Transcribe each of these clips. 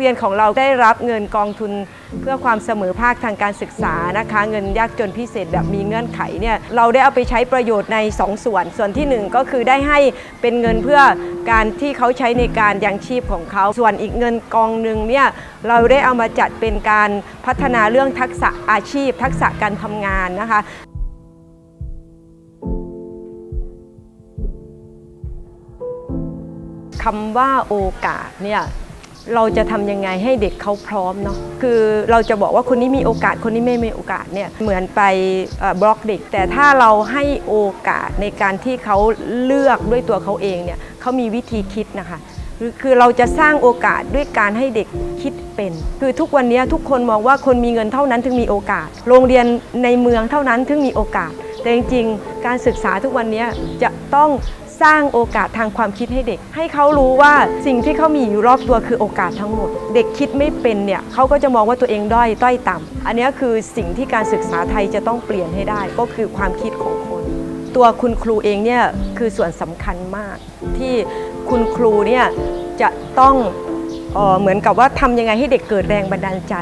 เรียนของเราได้รับเงินกองทุน เพื่อความเสมอภาคทางการศึกษานะคะ เงินยากจนพิเศษแบบมีเงื่อนไขเนี่ยเราได้เอาไปใช้ประโยชน์ใน 2 ส่วน ส่วนทีหนึ่1 ก็คือได้ให้เป็นเงินเพื่อการที่เขาใช้ในการยังชีพของเขา ส่วนอีกเงินกองหนึ่งเนี่ยเราได้เอามาจัดเป็นการพัฒนาเรื่องทักษะอาชีพ ทักษะการทำงานนะคะคำว่าโอกาสเนี่ย เราจะทำยังไงให้เด็กเขาพร้อมเนาะคือเราจะบอกว่าคนนี้มีโอกาสคนนี้ไม่มีโอกาสเนี่ยเหมือนไปบล็อกเด็ก แต่ถ้าเราให้โอกาสในการที่เขาเลือกด้วยตัวเขาเองเนี่ยเขามีวิธีคิดนะคะคือเราจะสร้างโอกาสด้วยการให้เด็กคิดเป็น คือทุกวันนี้ทุกคนมองว่าคนมีเงินเท่านั้นถึงมีโอกาส โรงเรียนในเมืองเท่านั้นถึงมีโอกาส แต่จริงๆ การศึกษาทุกวันนี้จะต้อง สร้างโอกาสทางความคิดให้เด็ก ให้เขารู้ว่าสิ่งที่เขามีอยู่รอบตัวคือโอกาสทั้งหมด เด็กคิดไม่เป็นเนี่ยเขาก็จะมองว่าตัวเองด้อยต้อยต่ำอันนี้คือสิ่งที่การศึกษาไทยจะต้องเปลี่ยนให้ได้ ก็คือความคิดของคน ตัวคุณครูเองเนี่ยคือส่วนสำคัญมาก ที่คุณครูเนี่ยจะต้องเออเหมือนกับว่าทำยังไงให้เด็กเกิดแรงบันดาลใจ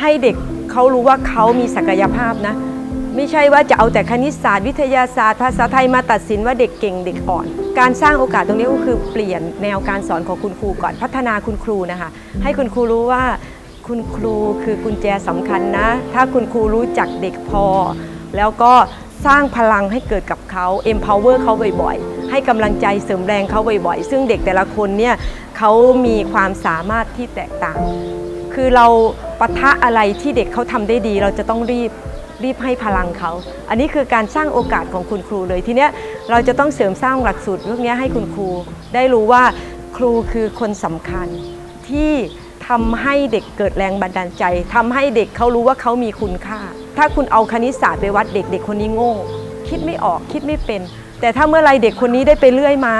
ให้เด็กเขารู้ว่าเขามีศักยภาพนะ ไม่ใช่ว่าจะเอาแต่คณิตศาสตร์วิทยาศาสตร์ ภาษาไทยมาตัดสินว่าเด็กเก่งเด็กอ่อน การสร้างโอกาสตรงนี้ก็คือเปลี่ยนแนวการสอนของคุณครูก่อนพัฒนาคุณครูนะคะ ให้คุณครูรู้ว่าคุณครูคือกุญแจสำคัญนะ ถ้าคุณครูรู้จักเด็กพอ แล้วก็สร้างพลังให้เกิดกับเขา empower เขาบ่อยๆ ให้กำลังใจเสริมแรงเขาบ่อยๆ ซึ่งเด็กแต่ละคนเนี่ยเขามีความสามารถที่แตกต่าง คือเราปะทะอะไรที่เด็กเขาทำได้ดี เราจะต้องรีบ รีบให้พลังเขา อันนี้คือการสร้างโอกาสของคุณครูเลย ทีเนี้ยเราจะต้องเสริมสร้างหลักสูตรพวกนี้ให้คุณครู ได้รู้ว่าครูคือคนสำคัญที่ทำให้เด็กเกิดแรงบันดาลใจทำให้เด็กเขารู้ว่าเขามีคุณค่า ถ้าคุณเอาคณิตศาสตร์ไปวัดเด็กเด็กคนนี้โง่ คิดไม่ออกคิดไม่เป็น แต่ถ้าเมื่อไรเด็กคนนี้ได้ไปเลื่อยไม้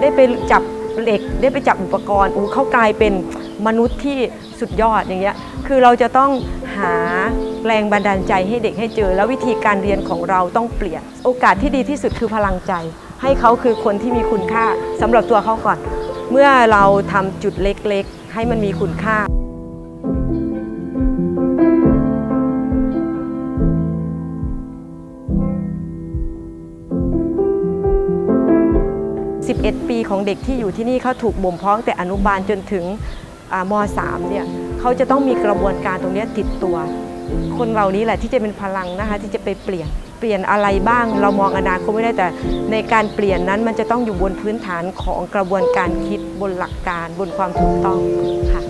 ได้ไปจับเหล็ก ได้ไปจับอุปกรณ์อู้เขากลายเป็นมนุษย์ที่สุดยอดอย่างเงี้ยคือเราจะต้อง หาแรงบันดาลใจให้เด็กให้เจอ แล้ววิธีการเรียนของเราต้องเปลี่ยน โอกาสที่ดีที่สุดคือพลังใจ ให้เขาคือคนที่มีคุณค่าสำหรับตัวเขาก่อน เมื่อเราทำจุดเล็กๆ ให้มันมีคุณค่า11 ปีของเด็กที่อยู่ที่นี่เขาถูกบ่มเพาะแต่อนุบาลจนถึงม 3 เนี่ย เขาจะต้องมีกระบวนการตรงนี้ติดตัว คนเหล่านี้แหละที่จะเป็นพลังนะคะที่จะไปเปลี่ยนเปลี่ยนอะไรบ้าง เรามองอนาคตไม่ได้แต่ ในการเปลี่ยนนั้นมันจะต้องอยู่บนพื้นฐานของกระบวนการคิดบนหลักการบนความถูกต้องค่ะ